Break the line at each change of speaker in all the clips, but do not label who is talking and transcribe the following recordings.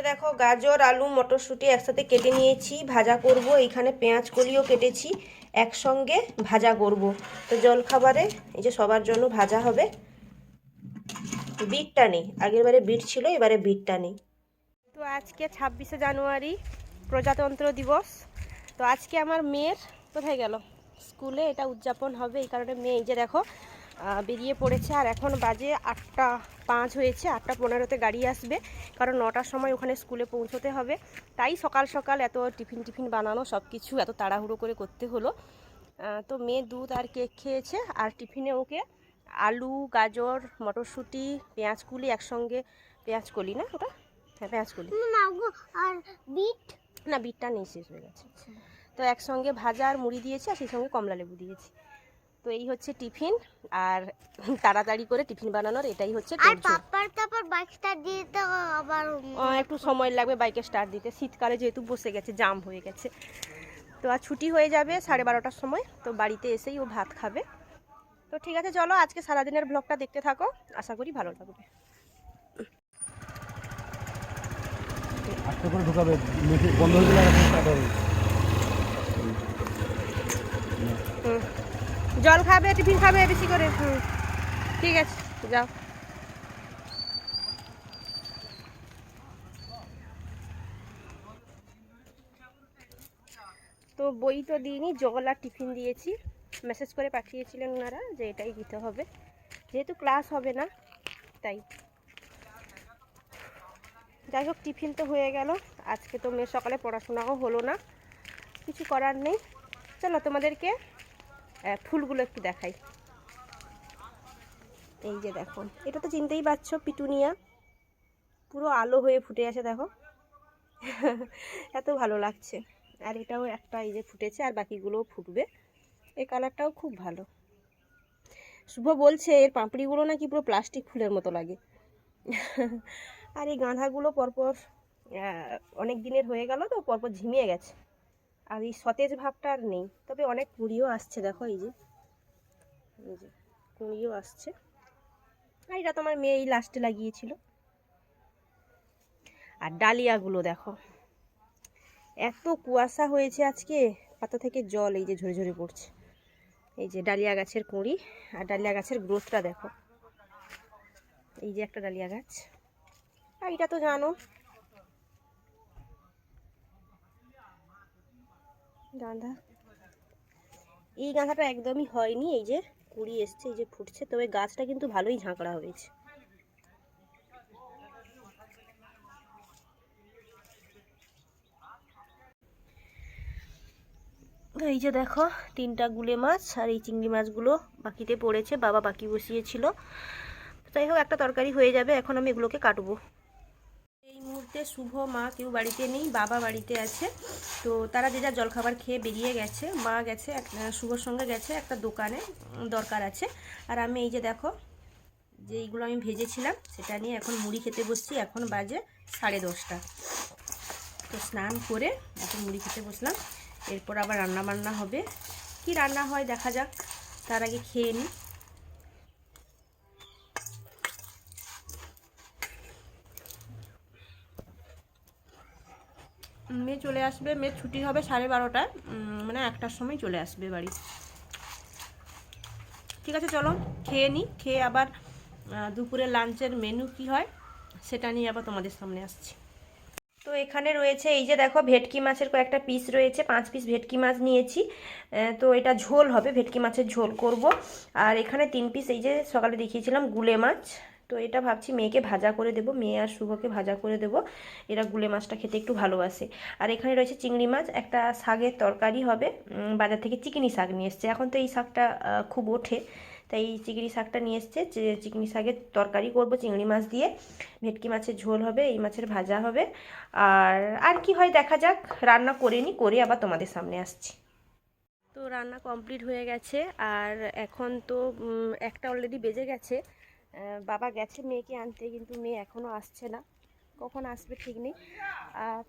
যে দেখো গাজর, আলু, মটরশুঁটি একসাথে কেটে নিয়েছি, ভাজা করব। এইখানে পেঁয়াজ কলিও কেটেছি, একসঙ্গে ভাজা করব। তো জলখাবারে এই যে সবার জন্য ভাজা হবে। বিটটা নেই, আগের বারে বিট ছিল, এবারে বিটটা নেই। তো আজকে ছাব্বিশে জানুয়ারি, প্রজাতন্ত্র দিবস। তো আজকে আমার মেয়ের কোথায় গেল? স্কুলে এটা উদযাপন হবে, এই কারণে মেয়ে, এই যে দেখো বেরিয়ে পড়েছে। আর এখন বাজে আটটা পাঁচ হয়েছে আটটা পনেরোতে গাড়ি আসবে। কারণ নটার সময় ওখানে স্কুলে পৌঁছতে হবে। তাই সকাল সকাল এত টিফিন টিফিন বানানো সব কিছু এত তাড়াহুড়ো করে করতে হলো। তো মেয়ে দুধ আর কেক খেয়েছে। আর টিফিনে ওকে আলু গাজর মটরশুঁটি পেঁয়াজ কুলি একসঙ্গে। পেঁয়াজ কলি না ওটা? হ্যাঁ পেঁয়াজ কলি।
না আর বিট?
না বিটটা নেই শেষ হয়ে গেছে। তো একসঙ্গে ভাজা আর মুড়ি দিয়েছি আর সেই সঙ্গে কমলা লেবু দিয়েছি। তো এই হচ্ছে টিফিন আর তাড়াতাড়ি করে টিফিন বানানোর এটাই হচ্ছে
আর পাপার তারপর বাইকটা দিয়ে তো আবার
একটু সময় লাগবে বাইকে স্টার্ট দিতে। শীতকালে যেহেতু বসে গেছে জাম হয়ে গেছে। তো আর ছুটি হয়ে যাবে সাড়ে বারোটার সময় তো বাড়িতে এসেই ও ভাত খাবে। তো ঠিক আছে চলো আজকে সারাদিনের ব্লগটা দেখতে থাকো। আশা করি ভালো লাগবে।
ঢুকাবে বন্ধ হয়ে গেলে এখন স্টার্ট হবে
হুম। জল খাবে, টিফিন খাবে বেশি করে? ঠিক আছে, যাও। তো বই তো দিইনি, জল আর টিফিন দিয়েছি। মেসেজ করে পাঠিয়েছিলেন ওনারা যে এটাই দিতে হবে। যেহেতু ক্লাস হবে না, তাই। যাই হোক, টিফিন তো হয়ে গেল। আজকে তো মেয়ে সকালে পড়াশোনাও হলো না। কিছু করার নেই। চলো তোমাদেরকে ফুলগুলো একটু দেখাই। এই যে দেখো এটা তো চিনতেই পারছ, পিটুনিয়া। পুরো আলো হয়ে ফুটে আছে, দেখো। এত ভালো লাগছে। আর এটাও একটা এই যে ফুটেছে, আর বাকিগুলোও ফুটবে। এই কালারটাও খুব ভালো। শুভ বলছে, এর পাঁপড়িগুলো নাকি পুরো প্লাস্টিক ফুলের মতো লাগে। আর এই গাঁধাগুলো পরপর অনেক দিনের হয়ে গেল তো, পরপর ঝিমিয়ে গেছে। আর এই সতেজ ভাবটা আর নেই। তবে অনেক কুড়িও আসছে, দেখো এই যে। এই যে, কুড়িও আসছে। আর এটা তোমার মেয়ে এই লাস্টে লাগিয়েছিল। আর ডালিয়াগুলো দেখো। এত কুয়াশা হয়েছে আজকে, পাতা থেকে জল এই যে ঝরে ঝরে পড়ছে। এই যে ডালিয়া গাছের কুঁড়ি আর ডালিয়া গাছের গ্রোথটা দেখো। এই যে একটা ডালিয়া গাছ। আর এটা তো জানো গাঁদা। এই গাঁদাটা একদমই হয়নি, এই যে কুড়ি এসছে, এই যে ফুটছে, তবে গাছটা কিন্তু ভালোই ঝাঁকড়া হয়েছে। এই যে দেখো, তিনটা গুলে মাছ আর এই চিংড়ি মাছগুলো বাকিতে পড়েছে, বাবা বাকি বসিয়েছিল। যাই হোক, একটা তরকারি হয়ে যাবে, এখন আমি এগুলোকে কাটবো। এই মুহূর্তে শুভ মা কেউ বাড়িতে নেই, বাবা বাড়িতে আছে। তো তারা যে যা জলখাবার খেয়ে বেরিয়ে গেছে, মা গেছে শুভর সঙ্গে গেছে, একটা দোকানে দরকার আছে। আর আমি এই যে দেখো, যে এইগুলো আমি ভেজেছিলাম, সেটা নিয়ে এখন মুড়ি খেতে বসছি, এখন বাজে সাড়ে দশটা। তো স্নান করে এখন মুড়ি খেতে বসলাম। এরপর আবার রান্না বান্না হবে। কি রান্না হয় দেখা যাক, তার আগে খেয়ে নিই। মেয়ে চলে আসবে, মেয়ের ছুটি হবে সাড়ে বারোটায়। মানে একটার সময় চলে আসবে বাড়ি। ঠিক আছে, চলো, খেয়ে নিই খেয়ে আবার দুপুরে লাঞ্চের মেনু কি হয়, সেটা নিয়ে আবার তোমাদের সামনে আসছি। তো এখানে রয়েছে, এই যে দেখো, ভেটকি মাছের কয়েকটা পিস রয়েছে, পাঁচ পিস ভেটকি মাছ নিয়েছি। তো এটা ঝোল হবে, ভেটকি মাছের ঝোল করব। আর এখানে তিন পিস এই যে সকালে দেখিয়েছিলাম, গুলে মাছ। তো এটা ভাবছি মেয়েকে ভাজা করে দেবো, মেয়ে আর শুভকে ভাজা করে দেবো। এরা গুলে মাছটা খেতে একটু ভালোবাসে। আর এখানে রয়েছে চিংড়ি মাছ, একটা শাকের তরকারি হবে বাজার থেকে চিকনি শাক নিয়ে এসছে। এখন তো এই শাকটা খুব ওঠে, তাই চিংড়ি শাকটা নিয়ে এসছে। যে চিংড়ি শাকের তরকারি করব চিংড়ি মাছ দিয়ে, ভেটকি মাছের ঝোল হবে, এই মাছের ভাজা হবে। আর আর কি হয় দেখা যাক, রান্না করে নি, করে আবার তোমাদের সামনে আসছি। তো রান্না কমপ্লিট হয়ে গেছে, আর এখন তো একটা অলরেডি বেজে গেছে। বাবা গেছে মেয়েকে আনতে কিন্তু মেয়ে এখনও আসছে না। কখন আসবে ঠিক নেই। আর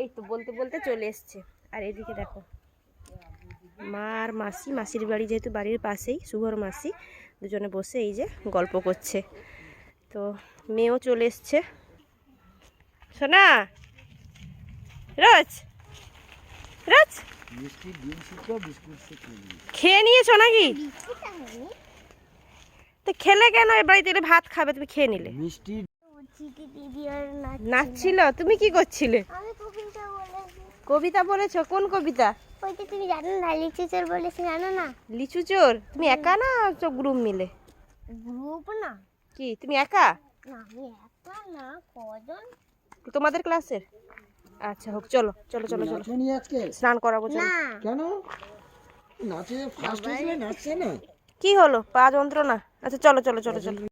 এই তো বলতে বলতে চলে এসছে। আর এদিকে দেখো মা আর মাসি মাসির বাড়ি যেহেতু বাড়ির পাশেই শুভর মাসি দুজনে বসে এই যে গল্প করছে। তো মেয়েও চলে এসছে। সোনা রোজ রোজ। খেয়ে নিয়েছো নাকি? তো খেলে কেন? এ বাড়িতে এলে ভাত খাবে তুমি খেয়ে নিলে।
মিষ্টি
নাচছিল? তুমি কি করছিলে?
কবিতা বলেছি।
কবিতা বলেছ? কোন কবিতা?
তুমি জানো না লিটারেচার বলেছি জানো না?
লিচু চোর? তুমি একা না সব গ্রুপ মিলে?
গ্রুপ না।
কি তুমি একা?
না আমি একা না কজন?
তোমাদের ক্লাসের? আচ্ছা হোক চলো চলো চলো চলো। স্নান করাবো চলো।
কেন? নাচে ফার্স্ট হয়েছিল নাচছে না?
কি হলো? পা যন্ত্রণা? আচ্ছা চলো চলো চলো চলো।